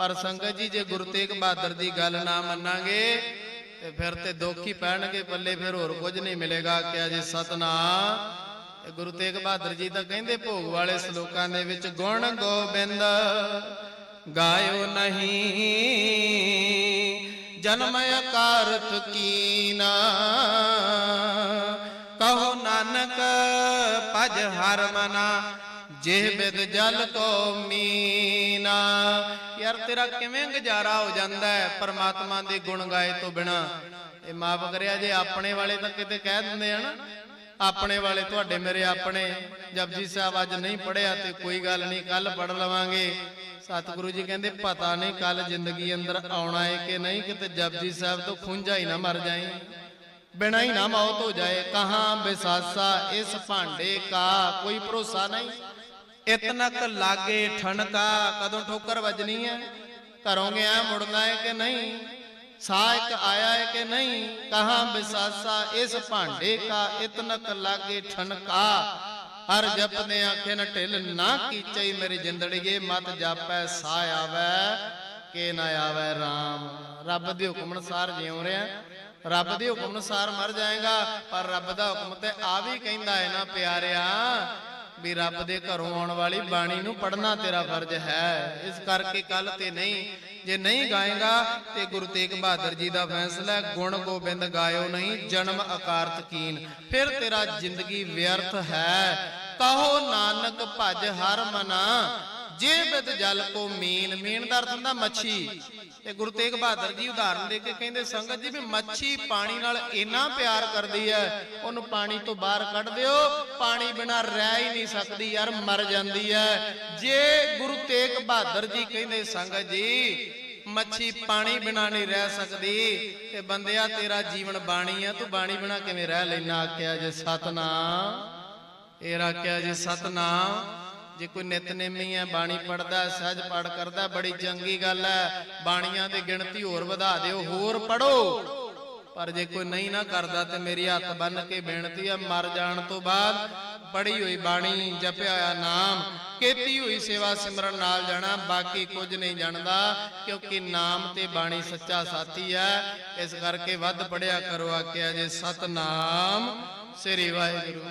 ਪਰ ਸੰਗਤ ਜੀ, ਜੇ ਗੁਰੂ ਤੇਗ ਬਹਾਦਰ ਦੀ ਗੱਲ ਨਾ ਮੰਨਾਂਗੇ, ਤੇ ਫਿਰ ਤੇ ਦੁੱਖ ਹੀ ਪੈਣਗੇ ਪੱਲੇ, ਫਿਰ ਹੋਰ ਕੁਝ ਨਹੀਂ ਮਿਲੇਗਾ। ਕਿਹਾ ਜੀ, ਸਤਨਾਮ। ਗੁਰੂ ਤੇਗ ਬਹਾਦਰ ਜੀ ਤਾਂ ਕਹਿੰਦੇ, ਭੋਗ ਵਾਲੇ ਸ਼ਲੋਕਾਂ ਦੇ ਵਿੱਚ ਗੁਣ ਗੋਬਿੰਦ, ਗਾਇਓ ਨਹੀਂ। ਜਨਮ ਅਕਾਰਤ ਕੀਨਾ, ਕਹੋ ਨਾਨਕ, ਭਜ ਹਰ ਮਨਾ। ਜਿਹ ਬਿਦ ਜਲ ਕੋ ਮੀਨਾ। ਯਾਰ ਤੇਰਾ ਕਿਵੇਂ ਗੁਜ਼ਾਰਾ ਹੋ ਜਾਂਦਾ ਹੈ? ਪਰਮਾਤਮਾ ਦੇ ਗੁਣ ਗਾਏ ਤੋਂ ਬਿਨਾ। ਇਹ ਮਾਫ ਕਰਿਆ ਜੇ ਆਪਣੇ ਵਾਲੇ ਤਾਂ ਕਿਤੇ ਕਹਿ ਦਿੰਦੇ ਆ ਆਪਣੇ ਵਾਲੇ ਤੁਹਾਡੇ ਮੇਰੇ ਆਪਣੇ। ਜਪਜੀ ਸਾਹਿਬ ਅੱਜ ਨਹੀਂ ਪੜਿਆ ਤੇ ਕੋਈ ਗੱਲ ਨਹੀਂ ਕੱਲ ਪੜ ਲਵਾਂਗੇ। ਸਤਿਗੁਰੂ ਜੀ ਕਹਿੰਦੇ, ਪਤਾ ਨਹੀਂ ਕੱਲ ਜ਼ਿੰਦਗੀ ਅੰਦਰ ਆਉਣਾ ਹੈ ਕਿ ਨਹੀਂ? ਕਿਤੇ ਜਪਜੀ ਸਾਹਿਬ ਤੋਂ ਖੁੰਝਾ ਹੀ ਨਾ ਮਰ ਜਾਏ। ਬਿਨਾ ਹੀ ਨਾ ਮੌਤ ਹੋ ਜਾਏ। ਕਹਾਂ ਬਿਸਾਸਾ ਇਸ ਭਾਂਡੇ ਕਾ? ਕੋਈ ਭਰੋਸਾ ਨਹੀਂ। ਇਤਨਕ ਲਾਗੇ ਠਣਕਾ, ਕਦੋਂ ਠੋਕਰ ਵੱਜਣੀ ਹੈ ਘਰੋਂ ਗਿਆ, ਮੁੜਨਾ ਹੈ ਕਿ ਨਹੀਂ? ਸਾਹ ਇੱਕ ਆਇਆ ਹੈ ਕਿ ਨਹੀਂ? ਕਹਾਂ ਬਿਸਾਸਾ, ਇਸ ਭਾਂਡੇ ਕਾ ਇਤਨਕ ਲਾਗੇ ਠਣਕਾ? ਹਰ ਜਪਨੇ ਆਖੇ, ਨ ਢਿਲ ਨਾ ਕੀਚਈ ਮੇਰੀ ਜਿੰਦੜੀਏ, ਮਤ ਜਾਪੈ, ਸਾਹ ਆਵੈ, ਕੇ ਨਾ ਆਵੈ RAM ਰੱਬ ਦੇ ਹੁਕਮ ਅਨੁਸਾਰ ਜਿਉ ਰਿਹਾ। ਰੱਬ ਦੇ ਹੁਕਮ ਅਨੁਸਾਰ ਮਰ ਜਾਏਗਾ, ਪਰ ਰੱਬ ਦਾ ਹੁਕਮ ਤੇ ਆ ਵੀ ਕਹਿੰਦਾ ਹੈ ਨਾ, ਪਿਆਰਿਆ। ਵੀ ਰੱਬ ਦੇ ਘਰੋਂ ਆਉਣ ਵਾਲੀ ਬਾਣੀ ਨੂੰ ਪੜਨਾ ਤੇਰਾ ਫਰਜ਼ ਹੈ। ਇਸ ਕਰਕੇ ਕੱਲ ਤੇ ਨਹੀਂ ਜੇ ਨਹੀਂ ਗਾਏਗਾ ਤੇ ਗੁਰੂ ਤੇਗ ਬਹਾਦਰ ਜੀ ਦਾ ਫੈਸਲਾ ਹੈ, ਗੁਣ ਗੋਬਿੰਦ ਗਾਇਓ ਨਹੀਂ ਜਨਮ ਅਕਾਰਤ ਕੀਨ। ਫਿਰ ਤੇਰਾ ਜ਼ਿੰਦਗੀ ਵਿਅਰਥ ਹੈ। ਕਹੋ ਨਾਨਕ ਭਜ ਹਰ ਮਨਾ ਜੇ ਬਿਦ ਜਲ ਕੋ ਮੀਨ ਮੀਨ ਦਾ ਅਰਥ ਹੁੰਦਾ ਮੱਛੀ। ਤੇ ਗੁਰੂ ਤੇਗ ਬਹਾਦਰ ਜੀ ਉਦਾਹਰਨ ਦੇ ਕੇ ਕਹਿੰਦੇ, ਸੰਗਤ ਜੀ ਵੀ ਮੱਛੀ ਪਾਣੀ ਨਾਲ ਇੰਨਾ ਪਿਆਰ ਕਰਦੀ ਹੈ, ਉਹਨੂੰ ਪਾਣੀ ਤੋਂ ਬਾਹਰ ਕੱਢ ਦਿਓ, ਪਾਣੀ ਬਿਨਾ ਰਹਿ ਹੀ ਨਹੀਂ ਸਕਦੀ ਯਾਰ, ਮਰ ਜਾਂਦੀ ਹੈ। ਜੇ ਗੁਰੂ ਤੇਗ ਬਹਾਦਰ ਜੀ ਕਹਿੰਦੇ, ਸੰਗਤ ਜੀ, ਮੱਛੀ ਪਾਣੀ ਬਿਨਾ ਨਹੀਂ ਰਹਿ ਸਕਦੀ, ਤੇ ਬੰਦਿਆ, ਤੇਰਾ ਜੀਵਨ ਬਾਣੀ ਆ, ਤੂੰ ਬਾਣੀ ਬਿਨਾ ਕਿਵੇਂ ਰਹਿ ਲੈਣਾ ਆਖਿਆ ਜੇ ਸਤਨਾਮ ਇਹ ਆਖਿਆ ਜੇ ਸਤਨਾਮ ਜੇ ਕੋਈ ਨਿਤਨੇਮੀ ਹੈ, ਬਾਣੀ ਪੜਦਾ ਸਹਿਜ ਪਾਠ ਕਰਦਾ, ਬੜੀ ਚੰਗੀ ਗੱਲ ਹੈ। ਬਾਣੀਆਂ ਦੀ ਗਿਣਤੀ ਹੋਰ ਵਧਾ ਦਿਓ, ਹੋਰ ਪੜੋ ਪਰ ਜੇ ਕੋਈ ਨਹੀਂ ਨਾ ਕਰਦਾ ਤੇ ਮੇਰੀ ਹੱਥ ਬੰਨ ਕੇ ਬੇਨਤੀ ਹੈ, ਮਰ ਜਾਣ ਤੋਂ ਬਾਅਦ ਪੜੀ ਹੋਈ ਬਾਣੀ, ਜਪਿਆ ਹੋਇਆ ਨਾਮ, ਕੀਤੀ ਹੋਈ ਸੇਵਾ ਸਿਮਰਨ ਨਾਲ ਜਾਣਾ, ਬਾਕੀ ਕੁਝ ਨਹੀਂ ਜਾਣਦਾ, ਕਿਉਂਕਿ ਨਾਮ ਤੇ ਬਾਣੀ ਸੱਚਾ ਸਾਥੀ ਹੈ। ਇਸ ਕਰਕੇ ਵੱਧ ਪੜਿਆ ਕਰੋ, ਆਖਿਆ ਜੇ ਸਤਨਾਮ, ਸ੍ਰੀ ਵਾਹਿਗੁਰੂ।